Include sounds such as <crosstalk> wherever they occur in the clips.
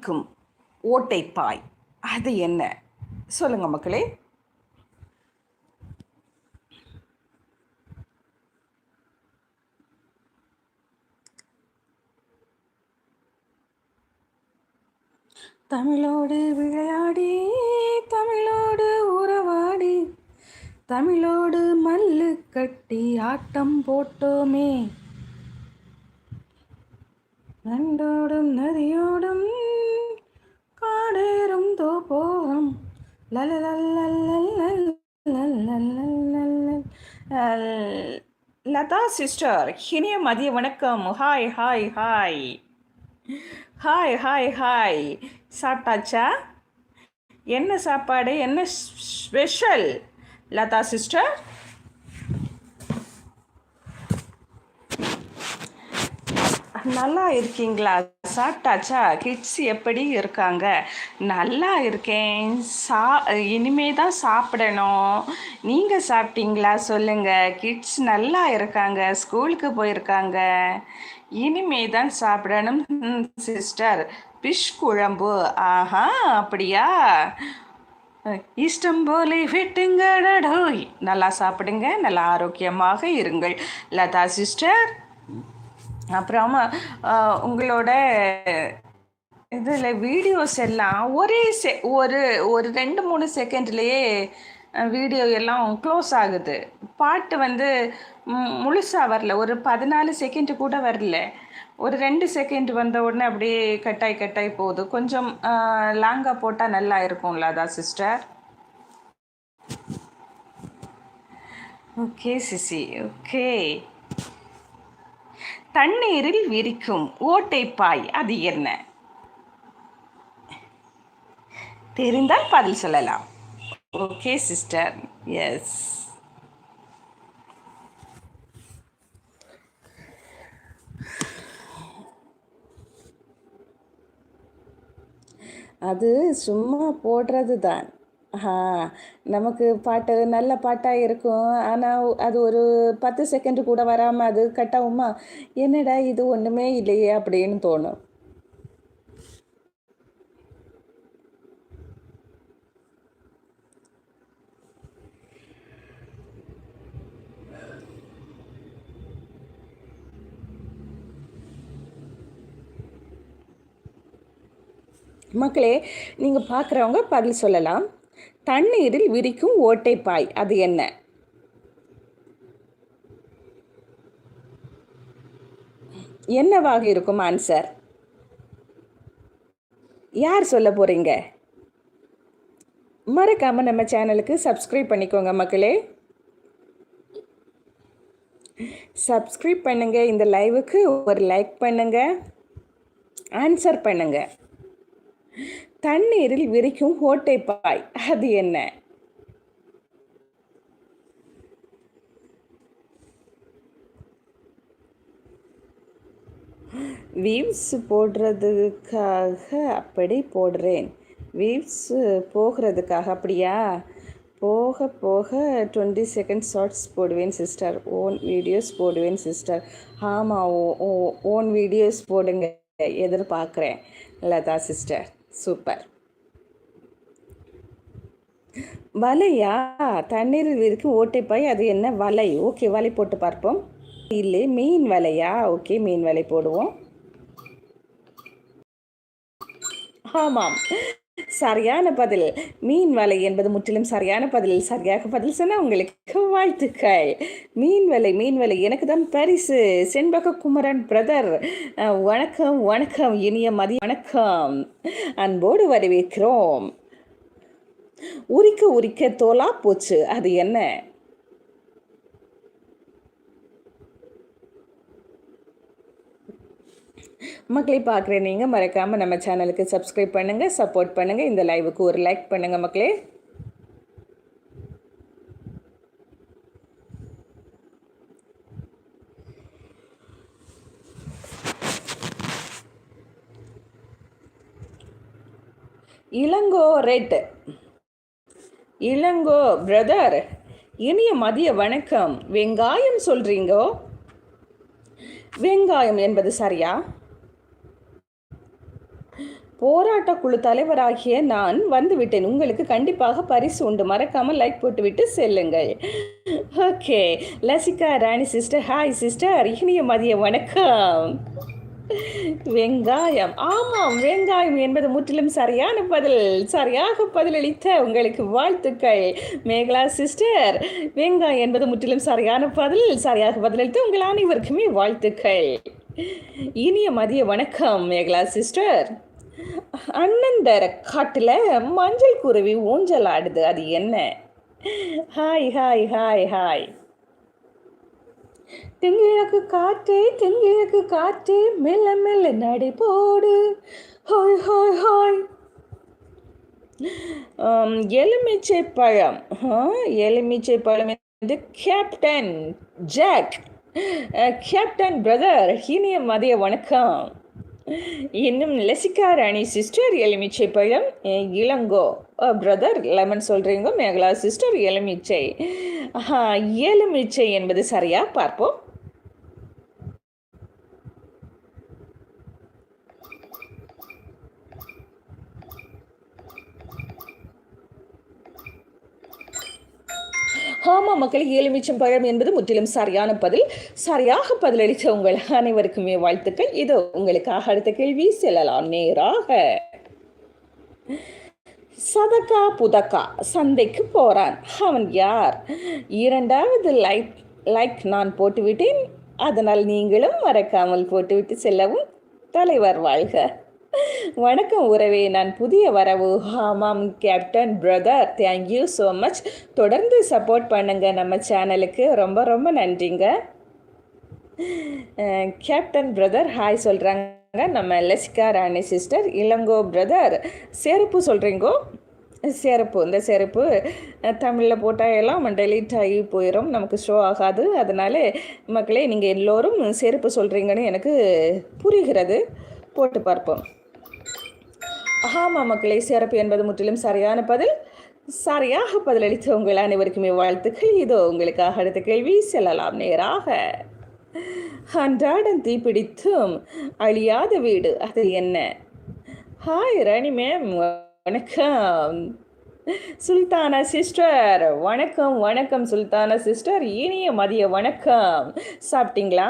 விரிக்கும் ஓட்டைப்பாய். அது என்ன? சொல்லுங்க மக்களே. தமிழோடு விளையாடி தமிழோடு உறவாடி தமிழோடு மல்லு கட்டி ஆட்டம் போட்டோமே. நண்டோடும் நதியோடும் காடேறும் தோப்போகம். லதா சிஸ்டர் இனிய மதிய வணக்கம் hi hi hi hi hi hi சாப்பிட்டாச்சா என்ன சாப்பாடு என்ன ஸ்பெஷல் லதா சிஸ்டர் நல்லா இருக்கீங்களா? சாப்பிட்டாச்சா? கிட்ஸ் எப்படி இருக்காங்க? நல்லா இருக்கேன். சா இனிமே தான் சாப்பிடணும். நீங்கள் சாப்பிட்டீங்களா? சொல்லுங்கள் கிட்ஸ் நல்லா இருக்காங்க. ஸ்கூலுக்கு போயிருக்காங்க. இனிமே தான் சாப்பிடணும் சிஸ்டர் ஃபிஷ் குழம்பு. ஆஹா அப்படியா? இஷ்டம் போலே வெட்டுங்கடோய் நல்லா சாப்பிடுங்க. நல்லா ஆரோக்கியமாக இருங்கள். லதா சிஸ்டர் அப்புறமா உங்களோட இதில் வீடியோஸ் எல்லாம் ஒரே செ ஒரு ஒரு ரெண்டு மூணு செகண்ட்லேயே வீடியோ எல்லாம் க்ளோஸ் ஆகுது. பாட்டு வந்து முழுசாக வரல. ஒரு பதினாலு செகண்ட் கூட வரல. ஒரு ரெண்டு செகண்ட் வந்த உடனே அப்படியே கட்டாய் கட்டாய் போகுது. கொஞ்சம் லாங்காக போட்டால் நல்லா இருக்கும்ல அதான் சிஸ்டர் ஓகே சிசி. ஓகே தண்ணீரில் விரிக்கும். ஓட்டைப்பாய் அது என்ன? தெரிந்தால் பதில் சொல்லலாம். ஓகே சிஸ்டர் எஸ் அது சும்மா போடுறது தான் ஆ நமக்கு பாட்டு நல்ல பாட்டாக இருக்கும். ஆனால் அது ஒரு பத்து செகண்ட் கூட வராமல் அது கட் ஆகுமா? என்னடா இது ஒன்றுமே இல்லையே அப்படின்னு தோணும். மக்களே நீங்கள் பார்க்குறவங்க பதில் சொல்லலாம். தண்ணீரில் விரிக்கும் ஓட்டைப்பாய் அது என்ன? என்னவாக இருக்கும் ஆன்சர் யார் சொல்ல போகிறீங்க மறக்காமல் நம்ம சேனலுக்கு சப்ஸ்கிரைப் பண்ணிக்கோங்க மக்களே. சப்ஸ்கிரைப் பண்ணுங்கள் இந்த லைவுக்கு ஒரு லைக் பண்ணுங்கள் ஆன்சர் பண்ணுங்கள் தண்ணீரில் விரிக்கும் ஓட்டைப்பாய் அது என்ன? வீவ்ஸ் போடுறதுக்காக அப்படி போடுறேன். வீவ்ஸ் போகிறதுக்காக அப்படியா? போக போக டுவெண்ட்டி செகண்ட் ஷார்ட்ஸ் போடுவேன் சிஸ்டர் ஓன் வீடியோஸ் போடுவேன் சிஸ்டர் ஆமாம் ஓ ஓன் வீடியோஸ் போடுங்க. எதிர்பார்க்குறேன். Latha sister super. வலையா? தண்ணீரில் இருக்கும் ஓட்டைப்பாய் அது என்ன வலை? ஓகே வலை போட்டு பார்ப்போம். இல்லை மீன் வலையா? ஓகே மீன் வலை போடுவோம். ஆமாம். சரியான பதில். மீன் வலை என்பது முற்றிலும் சரியான பதில். சரியாக பதில் சொன்னால் உங்களுக்கு வாழ்த்துக்கள். மீன் வலை மீன் வலை எனக்கு தான் பரிசு. செண்பக குமரன் பிரதர் வணக்கம் வணக்கம். இனிய மதிய வணக்கம். அன்போடு வரவேற்கிறோம். உரிக்க உரிக்க தோலா போச்சு. அது என்ன? மக்களை பார்க்குறேன் நீங்கள் மறக்காமல் நம்ம சேனலுக்கு சப்ஸ்கிரைப் பண்ணுங்கள் சப்போர்ட் பண்ணுங்கள் இந்த லைவுக்கு ஒரு லைக் பண்ணுங்கள் மக்களே. இளங்கோ ரெட். இளங்கோ பிரதர் இனிய மதிய வணக்கம். வெங்காயம் சொல்கிறீங்கோ வெங்காயம் என்பது சரியா? போராட்ட குழு தலைவராகிய நான் வந்துவிட்டேன். உங்களுக்கு கண்டிப்பாக பரிசு உண்டு. மறக்காமல் லைக் போட்டுவிட்டு செல்லுங்கள். Okay Lasika Rani sister hi sister இனிய மதிய வணக்கம். வெங்காயம். ஆமாம் வெங்காயம் என்பது முற்றிலும் சரியான பதில். சரியாக பதிலளித்த உங்களுக்கு வாழ்த்துக்கள். மேகலா சிஸ்டர் வெங்காயம் என்பது முற்றிலும் சரியான பதில். சரியாக பதிலளித்த உங்கள் அனைவருக்குமே வாழ்த்துக்கள். இனிய மதிய வணக்கம் மேகலா சிஸ்டர் அண்ணந்தர காட்டில் மஞ்சள் குருவி ஊஞ்சல் ஆடுது அது என்ன? ஹாய் ஹாய் ஹாய் ஹாய் தெங்கிழக்கு காற்றே தெங்கிழக்கு காற்றே மெல்ல மெல்ல நடை போடு. ஹாய் ஹாய் ஹாய் எலுமிச்சை பழம். எலுமிச்சை பழம் வந்து கேப்டன் ஜாக் கேப்டன் பிரதர் இனிய மதிய வணக்கம். இன்னும் லசிகா ராணி சிஸ்டர் எலுமிச்சை பழம் இளங்கோ. பிரதர் லெமன் சொல்கிறீங்க மேகலா சிஸ்டர் எலுமிச்சை. எலுமிச்சை என்பது சரியாக பார்ப்போம். ஆமா மக்கள் எலுமிச்சம் பழம் என்பது முற்றிலும் சரியான பதில். சரியாக பதிலளித்த உங்கள் அனைவருக்குமே வாழ்த்துக்கள். இது உங்களுக்காக அடுத்த கேள்வி செல்லலாம். நேராக. சதக்கா புதக்கா சந்தைக்கு போறான். அவன் யார்? இரண்டாவது லைக் லைக் நான் போட்டுவிட்டேன். அதனால் நீங்களும் மறக்காமல் போட்டுவிட்டு செல்லவும். தலைவர் வாழ்க. வணக்கம் உறவே நான் புதிய வரவு. ஆமாம் captain brother thank you so much தொடர்ந்து சப்போர்ட் பண்ணுங்க நம்ம சேனலுக்கு ரொம்ப ரொம்ப நன்றிங்க. கேப்டன் பிரதர் ஹாய் சொல்கிறாங்க நம்ம லெஸ்கா ராணி சிஸ்டர் இளங்கோ பிரதர் செருப்பு சொல்கிறீங்கோ செருப்பு இந்த செருப்பு தமிழில் போட்டால் எல்லாம் டெலீட் ஆகி போயிடும் நமக்கு ஷோ ஆகாது. அதனால் மக்களே நீங்கள் எல்லோரும் செருப்பு சொல்கிறீங்கன்னு எனக்கு புரிகிறது. போட்டு பார்ப்போம். ஆமாம் மக்களை சிறப்பு என்பது முற்றிலும் சரியான பதில். சரியாக பதிலளித்த உங்கள் அனைவருக்குமே வாழ்த்துக்கள். இதோ உங்களுக்காக அடுத்த கேள்வி செல்லலாம் நேராக. அன்றாடம் தீப்பிடித்தும் அழியாத வீடு அது என்ன? ஹாய் ராணி மேம் வணக்கம். சுல்தானா சிஸ்டர் வணக்கம் வணக்கம் சுல்தானா சிஸ்டர். இனிய மதிய வணக்கம். சாப்பிட்டீங்களா?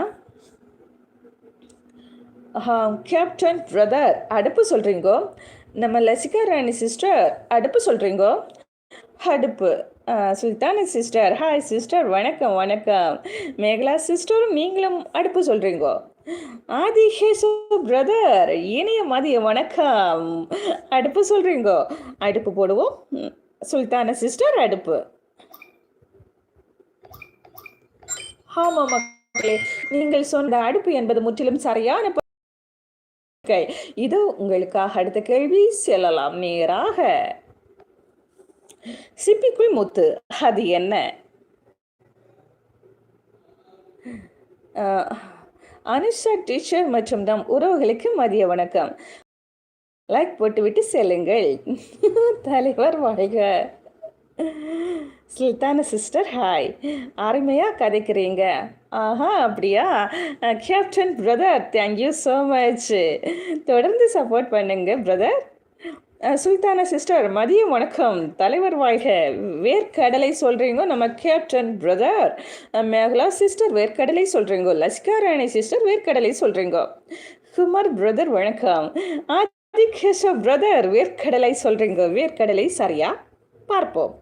கேப்டன் பிரதர் அடுப்பு சொல்கிறீங்கோ நம்ம லசிகா ராணி சிஸ்டர் அடுப்பு சொல்கிறீங்கோ அடுப்பு. சுல்தானி சிஸ்டர் ஹாய் சிஸ்டர் வணக்கம் வணக்கம். மேகலா சிஸ்டரும் நீங்களும் அடுப்பு சொல்கிறீங்கோ ஆதி ஹேசு பிரதர் இனிய மதிய வணக்கம். அடுப்பு சொல்கிறீங்கோ அடுப்பு போடுவோம். சுல்தான சிஸ்டர் அடுப்பு. ஆமாம் மக்களே நீங்கள் சொன்ன அடுப்பு என்பது முற்றிலும் சரியான இது உங்களுக்காக அடுத்த கேள்வி செல்லலாம். நேராக. சிப்பிக்குள் முத்து அது என்ன? அனுஷா டீச்சர் மற்றும் நம் உறவுகளுக்கு மதிய வணக்கம். லைக் போட்டுவிட்டு செல்லுங்கள். <laughs> தலைவர் வாழ்க. சுல்தான சிஸ்டர் ஹாய் அருமையாக கதைக்கிறீங்க. ஆஹா அப்படியா? Captain brother thank you so much தொடர்ந்து சப்போர்ட் பண்ணுங்க பிரதர் சுல்தான சிஸ்டர் மதியம் வணக்கம். தலைவர் வாழ்க. வேர்க்கடலை சொல்கிறீங்க நம்ம கேப்டன் பிரதர் மேகலா சிஸ்டர் வேர்க்கடலை சொல்கிறீங்க லஸ்கா ராணி சிஸ்டர் வேர்க்கடலை சொல்கிறீங்க குமார் பிரதர் வணக்கம். ஆதிகேஷ பிரதர் வேர்க்கடலை சொல்கிறீங்க வேர்க்கடலை சரியா? பார்ப்போம்.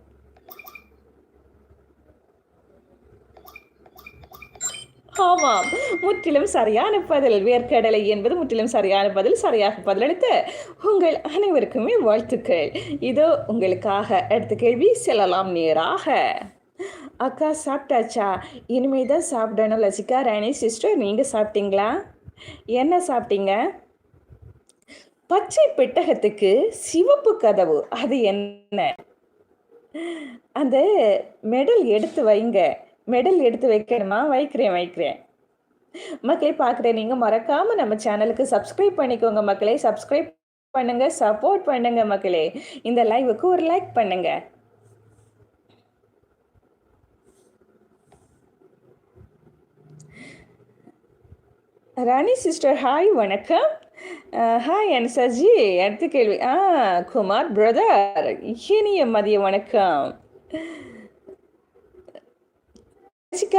ஆமாம். முற்றிலும் சரியான பதில். வேர்க்கடலை என்பது முற்றிலும் சரியான பதில் சரியாக பதிலளித்த உங்கள் அனைவருக்குமே வாழ்த்துக்கள். இதோ உங்களுக்காக அடுத்த கேள்வி செல்லலாம் நேராக. அக்கா சாப்பிட்டாச்சா? இனிமே தான் சாப்பிடணும் லசிகா ராணி சிஸ்டர் நீங்கள் சாப்பிட்டீங்களா? என்ன சாப்பிட்டீங்க? பச்சை பெட்டகத்துக்கு சிவப்பு கதவு. அது என்ன? அந்த மெடல் எடுத்து வைங்க. மெடல் எடுத்து வைக்கணுமா? வைக்கிறேன் வைக்கிறேன். மக்களே பார்க்குறேன். நீங்கள் மறக்காமல் நம்ம சேனலுக்கு சப்ஸ்கிரைப் பண்ணிக்கோங்க மக்களே. சப்ஸ்கிரைப் பண்ணுங்க சப்போர்ட் பண்ணுங்க மக்களே. இந்த லைவுக்கு ஒரு லைக் பண்ணுங்க. ராணி சிஸ்டர் ஹாய் வணக்கம். ஹாய் அன்சாஜி. அடுத்த கேள்வி. ஆ குமார் பிரதர் இனிய மதிய வணக்கம்.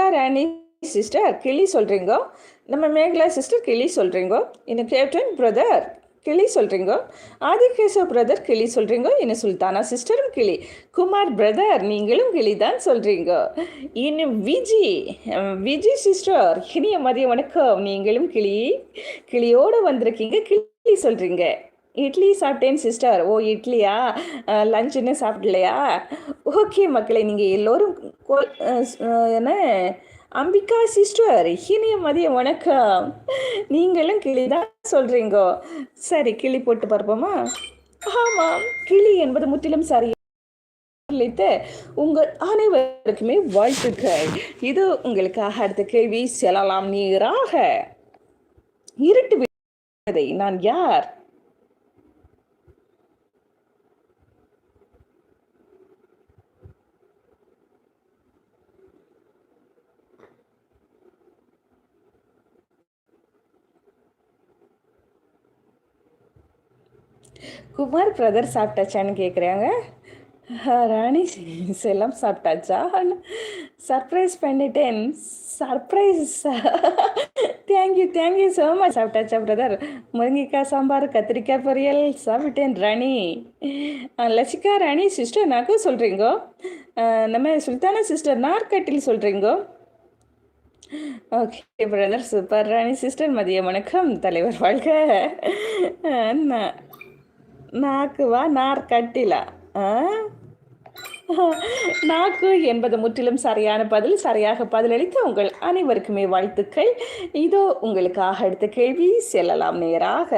ராணி சிஸ்டர் கிளி சொல்கிறீங்க நம்ம மேகலா சிஸ்டர் கிளி சொல்கிறீங்க இன்னும் கேப்டன் பிரதர் கிளி சொல்கிறீங்க ஆதிகேசவ் பிரதர் கிளி சொல்கிறீங்க இன்னும் சுல்தானா சிஸ்டரும் கிளி. குமார் பிரதர் நீங்களும் கிளி தான் சொல்கிறீங்க இன்னும் விஜி விஜி சிஸ்டர் இனிய மதிய வணக்கம். நீங்களும் கிளி கிளியோடு வந்திருக்கீங்க கிளி சொல்கிறீங்க இட்லி சாப்பிட்டேன் சிஸ்டர் ஓ இட்லியா? லஞ்சுன்னு சாப்பிடலையா? ஓகே மக்களை நீங்கள் எல்லோரும் கோல் என்ன? அம்பிகா சிஸ்டர் இனிய மதிய வணக்கம். நீங்களும் கிளி தான் சொல்கிறீங்க சரி கிளி போட்டு பார்ப்போமா? ஆமாம் கிளி என்பது முற்றிலும் சரி உங்கள் அனைவருக்குமே வாழ்த்துக்கள். இது உங்களுக்காக அடுத்த கேள்வி செல்லலாம் நீராக. இருட்டு நான் யார் குமார் பிரதர் சாப்பிட்டாச்சான்னு கேட்குறாங்க ராணி செல்லம் சாப்பிட்டாச்சா? சர்ப்ரைஸ் பண்ணிட்டேன். Surprise thank you thank you so much சாப்பிட்டாச்சா பிரதர் முருங்கைக்காய் சாம்பார் கத்திரிக்காய் பொரியல் சாப்பிட்டேன் ராணி. லசிகா ராணி சிஸ்டர் நாக்கும் சொல்கிறீங்கோ நம்ம சுல்தானா சிஸ்டர் நார்கட்டில் சொல்கிறீங்கோ okay brother super Rani sister மதிய வணக்கம். தலைவர் வாழ்க. நாக்குவா? நார் கட்டில? நாக்கு என்பது முற்றிலும் சரியான பதில் சரியாக பதிலளித்த உங்கள் அனைவருக்குமே வாழ்த்துக்கள். இதோ உங்களுக்காக அடுத்த கேள்வி செல்லலாம் நேராக.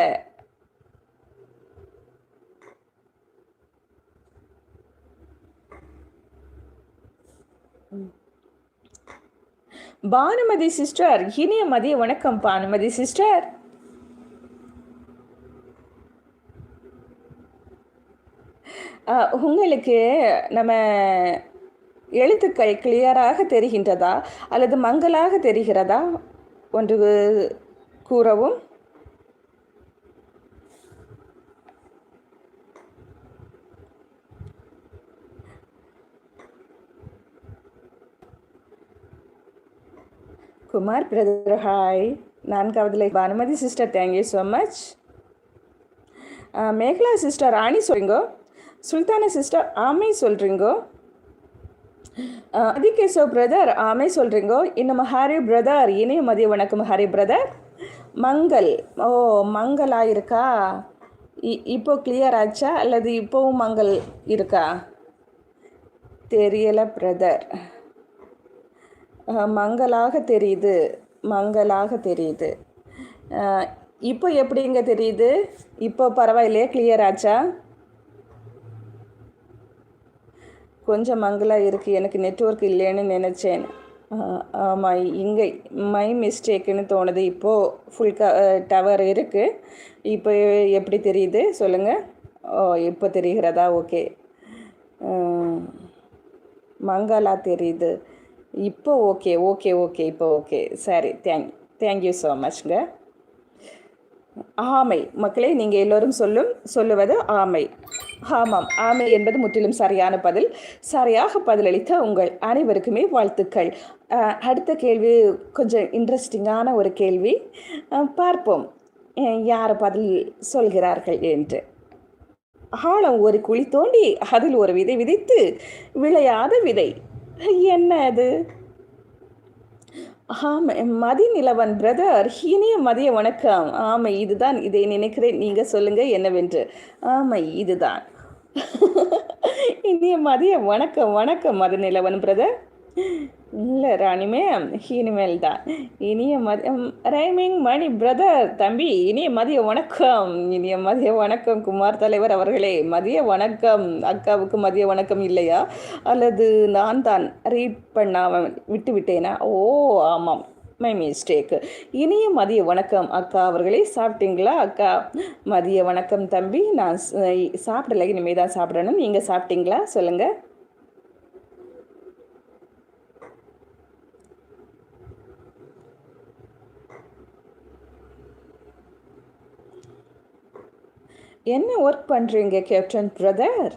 பானுமதி சிஸ்டர் இனிய மதிய வணக்கம் பானுமதி சிஸ்டர். உங்களுக்கு நம்ம எழுத்துக்கள் கிளியராக தெரிகின்றதா அல்லது மங்கலாக தெரிகிறதா? ஒன்று கூறவும். Kumar brother hi நான்காவதுல Banumathi sister thank you so much Megala sister Rani சொல்லுங்க. சுல்தானா சிஸ்டர் ஆமை சொல்கிறீங்கோ அதிகேசவ் பிரதர் ஆமை சொல்கிறீங்கோ இன்னும் ஹாரி பிரதர் இனிய மதிய வணக்கம் ஹாரி பிரதர் மங்கள் ஓ மங்களா இருக்கா? இப்போ கிளியர் ஆச்சா? அல்லது இப்போவும் மங்கள் இருக்கா? தெரியலை பிரதர் மங்களாக தெரியுது மங்களாக தெரியுது. இப்போ எப்படிங்க தெரியுது? இப்போ பரவாயில்லையே கிளியர் ஆச்சா? கொஞ்சம் மங்கலாக இருக்குது எனக்கு நெட்ஒர்க் இல்லைன்னு நினச்சேன். ஆமாம் இங்கே மை மிஸ்டேக்குன்னு தோணுது. இப்போது ஃபுல் க டவர் இருக்குது இப்போ எப்படி தெரியுது? சொல்லுங்கள் ஓ இப்போ தெரிகிறதா? ஓகே. மங்களா தெரியுது. இப்போ ஓகே ஓகே ஓகே இப்போ ஓகே. சரி தேங்க் தேங்க்யூ ஸோ மச்ங்க ஆமை. மக்களே நீங்கள் எல்லோரும் சொல்லும் சொல்லுவது ஆமை. ஆமாம் ஆமை என்பது முற்றிலும் சரியான பதில். சரியாக பதிலளித்த உங்கள் அனைவருக்குமே வாழ்த்துக்கள். அடுத்த கேள்வி கொஞ்சம் இன்ட்ரெஸ்டிங்கான ஒரு கேள்வி. பார்ப்போம். யார் பதில் சொல்கிறார்கள் என்று. ஆழம் ஒரு குழி தோண்டி அதில் ஒரு விதை விதைத்து விளையாத விதை. என்ன அது? ஆமை மதி நிலவன் பிரதர் இனிய மதிய வணக்கம். ஆமை இதுதான் இதை நினைக்கிறேன் நீங்கள் சொல்லுங்கள் என்னவென்று. ஆமை இதுதான். இனிய மதிய வணக்கம் வணக்கம் மதி நிலவன் பிரதர் இல்லை ராணிமே இனிமேல் தான் இனிய மதியம் ரைமிங் மணி பிரதர் தம்பி இனிய மதிய வணக்கம். இனிய மதிய வணக்கம் குமார் தலைவர் அவர்களே. மதிய வணக்கம். அக்காவுக்கு மதிய வணக்கம் இல்லையா? அல்லது நான் தான் ரீட் பண்ணாம விட்டு விட்டேனா? ஓ ஆமாம். மை மிஸ்டேக்கு இனிய மதிய வணக்கம் அக்கா அவர்களே. சாப்பிட்டீங்களா அக்கா? மதிய வணக்கம் தம்பி. நான் சாப்பிடலை. இனிமேல் தான் சாப்பிடணும். நீங்கள் சாப்பிட்டீங்களா? சொல்லுங்கள் என்ன ஒர்க் பண்ணுறீங்க கேப்டன் பிரதர்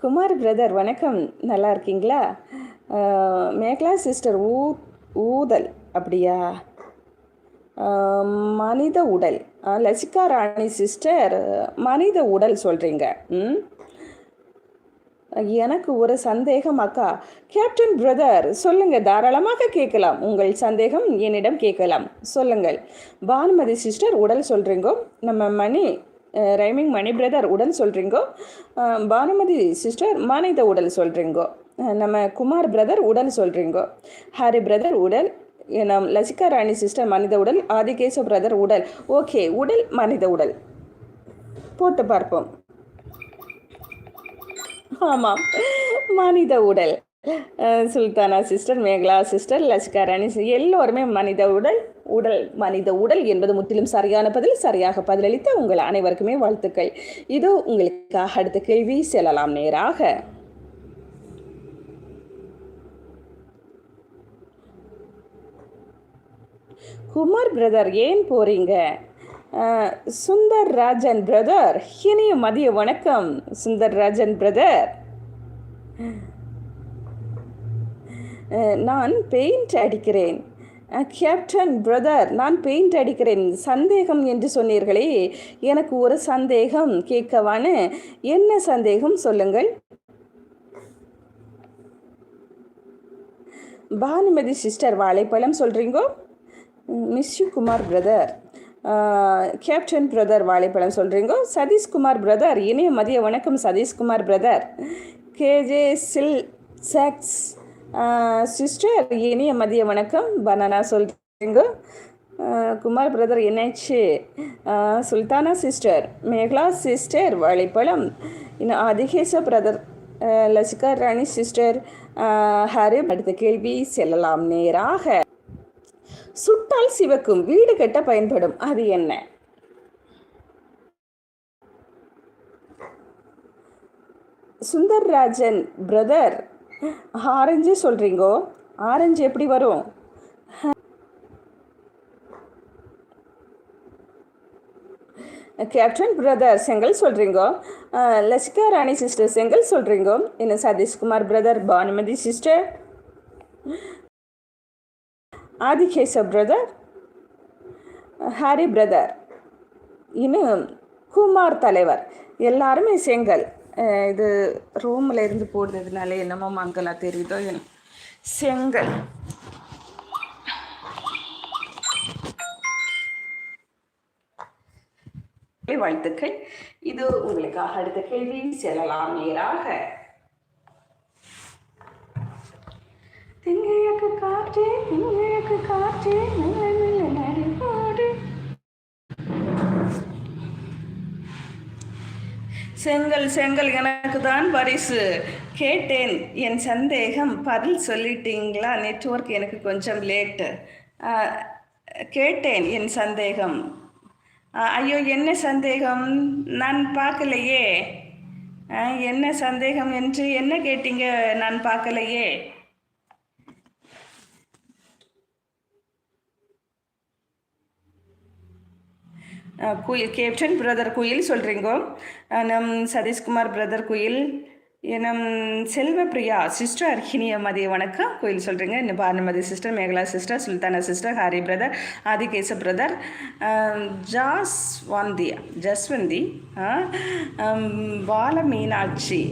குமார் பிரதர் வணக்கம். நல்லா இருக்கீங்களா? மேக்லா மேகலா சிஸ்டர் ஊ ஊதல். அப்படியா? மனித உடல். லசிகா ராணி சிஸ்டர் மனித உடல் சொல்கிறீங்க ம்? எனக்கு ஒரு சந்தேகம் அக்கா. கேப்டன் பிரதர் சொல்லுங்கள் தாராளமாக கேட்கலாம். உங்கள் சந்தேகம் என்னிடம் கேட்கலாம். சொல்லுங்கள். பானுமதி சிஸ்டர் உடல் சொல்கிறீங்கோ நம்ம மணி ரைமிங் மணி பிரதர் உடல் சொல்கிறீங்கோ பானுமதி சிஸ்டர் மானித உடல் சொல்கிறீங்கோ நம்ம குமார் பிரதர் உடல் சொல்கிறீங்கோ ஹரி பிரதர் உடல் நம் லசிகா ராணி சிஸ்டர் மனித உடல் ஆதிகேச பிரதர் உடல். ஓகே உடல் மனித உடல். போட்டு பார்ப்போம். ஆமாம் மனித உடல். சுல்தானா சிஸ்டர் மேகலா சிஸ்டர் லஷ்கா ராணி எல்லோருமே மனித உடல் உடல் மனித உடல் என்பது முற்றிலும் சரியான பதில் சரியாக பதிலளித்த உங்கள் அனைவருக்குமே வாழ்த்துக்கள். இதோ உங்களுக்காக அடுத்த கேள்வி செல்லலாம் நேராக. குமார் பிரதர் ஏன் போறீங்க? சுந்தர் ராஜன் பிரதர் இனிய மதிய வணக்கம் சுந்தர் ராஜன் பிரதர். நான் பெயிண்ட் அடிக்கிறேன். கேப்டன் பிரதர் நான் பெயிண்ட் அடிக்கிறேன். சந்தேகம் என்று சொன்னீர்களே எனக்கு ஒரு சந்தேகம் கேட்கவான்னு என்ன சந்தேகம் சொல்லுங்கள். பானுமதி சிஸ்டர் வாழைப்பழம் சொல்கிறீங்கோ miss you Kumar brother captain brother வாழைப்பழம் சொல்கிறீங்கோ சதீஷ்குமார் பிரதர் இனிய மதிய வணக்கம் சதீஷ்குமார் பிரதர் கேஜே சில் சாக்ஸ் சிஸ்டர் இனிய மதிய வணக்கம். பனானா சொல்கிறீங்கோ குமார் பிரதர் என்னாச்சு? சுல்தானா சிஸ்டர் மேகலா சிஸ்டர் வாழைப்பழம் இன்னும் அதிகேச பிரதர் லசிகா ராணி சிஸ்டர் ஹரி அடுத்த கேள்வி செல்லலாம் நேராக. சுட்டால் சிவக்கும் வீடு கட்ட பயன்படும் அது என்ன? சுந்தர்ராஜன் பிரதர் ஆரஞ்சு சொல்கிறீங்கோ ஆரஞ்சு எப்படி வரும்? கேப்டன் பிரதர் செங்கல் சொல்கிறீங்கோ லசிகா ராணி சிஸ்டர் செங்கல் சொல்கிறீங்கோ என்ன Satishkumar brother Bhanumathi sister Adikesav brother Harry brother இன்னும் குமார் தலைவர். எல்லாருமே செங்கல். இது ரூமில் இருந்து போடுறதுனால என்னமோ மங்கலாக தெரியுதோ என்ன செங்கல். வாழ்த்துக்கள். இது உங்களுக்காக அடுத்த கேள்வி. செல்லலாம் நேராக. திங்கழக்கு காற்றே திங்கழக்கு காற்றே நல்ல செங்கல் செங்கல் எனக்கு தான் பரிசு. கேட்டேன் என் சந்தேகம் பதில் சொல்லிட்டீங்களா? நெட்ஒர்க் எனக்கு கொஞ்சம் லேட்டு கேட்டேன் என் சந்தேகம். ஐயோ என்ன சந்தேகம்? நான் பார்க்கலையே. என்ன சந்தேகம் என்று என்ன கேட்டீங்க? நான் பார்க்கலையே. குயில் கேப்டன் பிரதர் குயில் சொல்கிறீங்கோ நம் சதீஷ்குமார் பிரதர் குயில் நம் செல்வப்பிரியா சிஸ்டர் அர்ஹினிய மதிய வணக்கம். கோயில் சொல்கிறீங்க இந்த Bhanumathi sister Megala sister Sultana sister Harry brother Adikesa brother ஜாஸ் வந்தியா ஜஸ்வந்தி பால மீனாட்சி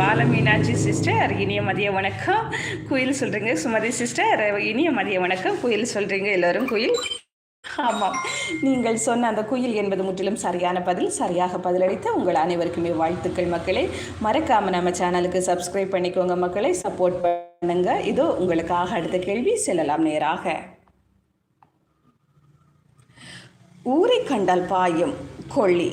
பால மீனாட்சி சிஸ்டர் இனிய மதிய வணக்கம். குயில் சொல்கிறீங்க சுமதி சிஸ்டர் இனிய மதிய வணக்கம். குயில் சொல்கிறீங்க எல்லோரும் கோயில். ஆமாம். நீங்கள் சொன்ன அந்த குயில் என்பது முற்றிலும் சரியான பதில். சரியாக பதிலளித்த உங்கள் அனைவருக்குமே வாழ்த்துக்கள் மக்களே. மறக்காம நம்ம சேனலுக்கு சப்ஸ்கிரைப் பண்ணிக்கோங்க மக்களை. சப்போர்ட் பண்ணுங்க. இதோ உங்களுக்காக அடுத்த கேள்வி செல்லலாம் நேராக. ஊரை கண்டால் பாயும் கொள்ளி.